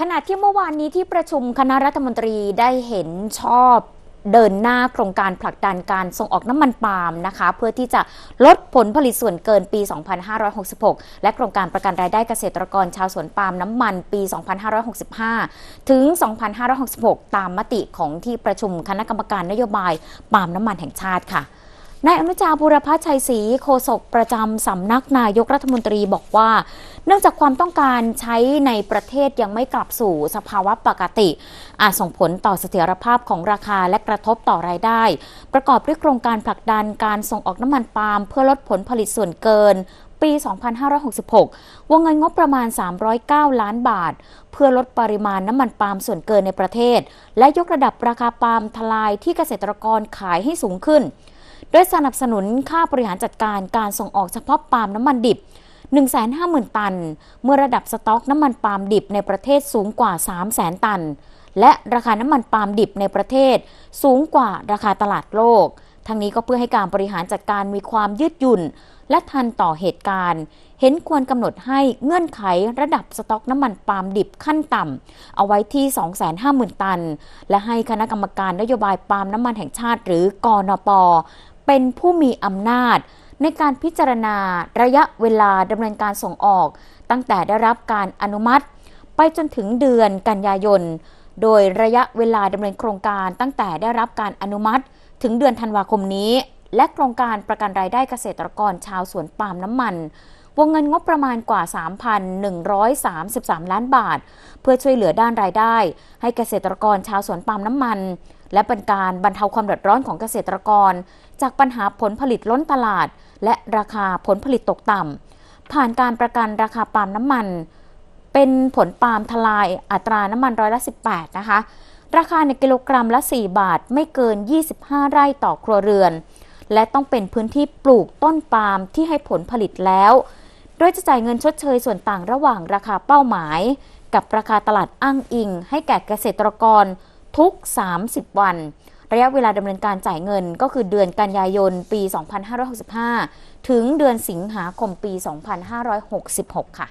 ขณะที่เมื่อวานนี้ที่ประชุมคณะรัฐมนตรีได้เห็นชอบเดินหน้าโครงการผลักดันการส่งออกน้ำมันปาล์มนะคะ เพื่อที่จะลดผลผลิตส่วนเกินปี 2566 และโครงการประกันรายได้เกษตรกรชาวสวนปาล์มน้ำมันปี 2565 ถึง 2566 ตามมติของที่ประชุมคณะกรรมการนโยบายปาล์มน้ำมันแห่งชาติค่ะ นายอนุชาบุรพชชัยศรีโฆษกประจำสำนักนายกรัฐมนตรีบอกว่า เนื่องจากความต้องการใช้ในประเทศยังไม่กลับสู่สภาวะปกติ อาจส่งผลต่อเสถียรภาพของราคาและกระทบต่อรายได้ ประกอบด้วยโครงการผลักดันการส่งออกน้ำมันปาล์มเพื่อลดผลผลิตส่วนเกินปี 2566 วงเงินงบประมาณ 309 ล้านบาท เพื่อลดปริมาณน้ำมันปาล์มส่วนเกินในประเทศ และยกระดับราคาปาล์มทลายที่เกษตรกรขายให้สูงขึ้น โดยสนับสนุนค่าบริหารจัดการการส่งออกเฉพาะปาล์มน้ำมันดิบ 150,000 ตัน เมื่อระดับสต็อกน้ำมันปาล์มดิบในประเทศสูงกว่า 300,000 ตัน และราคาน้ำมันปาล์มดิบในประเทศสูงกว่าราคาตลาดโลก ทั้งนี้ก็เพื่อให้การบริหารจัดการมีความยืดหยุ่น และทันต่อเหตุการณ์ เห็นควรกำหนดให้เงื่อนไขระดับสต็อกน้ำมันปาล์มดิบขั้นต่ำเอาไว้ที่ 250,000 ตัน และให้คณะกรรมการนโยบายปาล์มน้ำมันแห่งชาติ หรือกอนปเป็นผู้มีอำนาจ ในการพิจารณาระยะเวลาดำเนินการส่งออก ตั้งแต่ได้รับการอนุมัติ ไปจนถึงเดือนกันยายนโดยระยะเวลาดำเนินโครงการตั้งแต่ได้รับการอนุมัติ ถึงเดือนธันวาคมนี้ และโครงการประกันรายได้เกษตรกรชาวสวนปาล์มน้ำมันวงเงินงบประมาณกว่า 3,133 ล้านบาท เพื่อช่วยเหลือด้านรายได้ ให้เกษตรกรชาวสวนปาล์มน้ำมัน และเป็นการบรรเทาความเดือดร้อนของเกษตรกร จากปัญหาผลผลิตล้นตลาด และราคาผลผลิตตกต่ำผ่านการประกันราคาปาล์มน้ำมัน เป็นผลปาล์มทลายอัตราน้ำมันร้อยละ 18 นะคะ ราคาในกิโลกรัมละ 4 บาทไม่เกิน 25 ไร่ต่อครัวเรือน และต้องเป็นพื้นที่ปลูกต้นปาล์มที่ให้ผลผลิตแล้ว โดยจะจ่ายเงินชดเชยส่วนต่างระหว่างราคาเป้าหมาย กับราคาตลาดอ้างอิง ให้แก่เกษตรกรทุก 30 วัน ระยะเวลาดำเนินการจ่ายเงินก็คือเดือนกันยายนปี 2565 ถึงเดือนสิงหาคมปี 2566 ค่ะ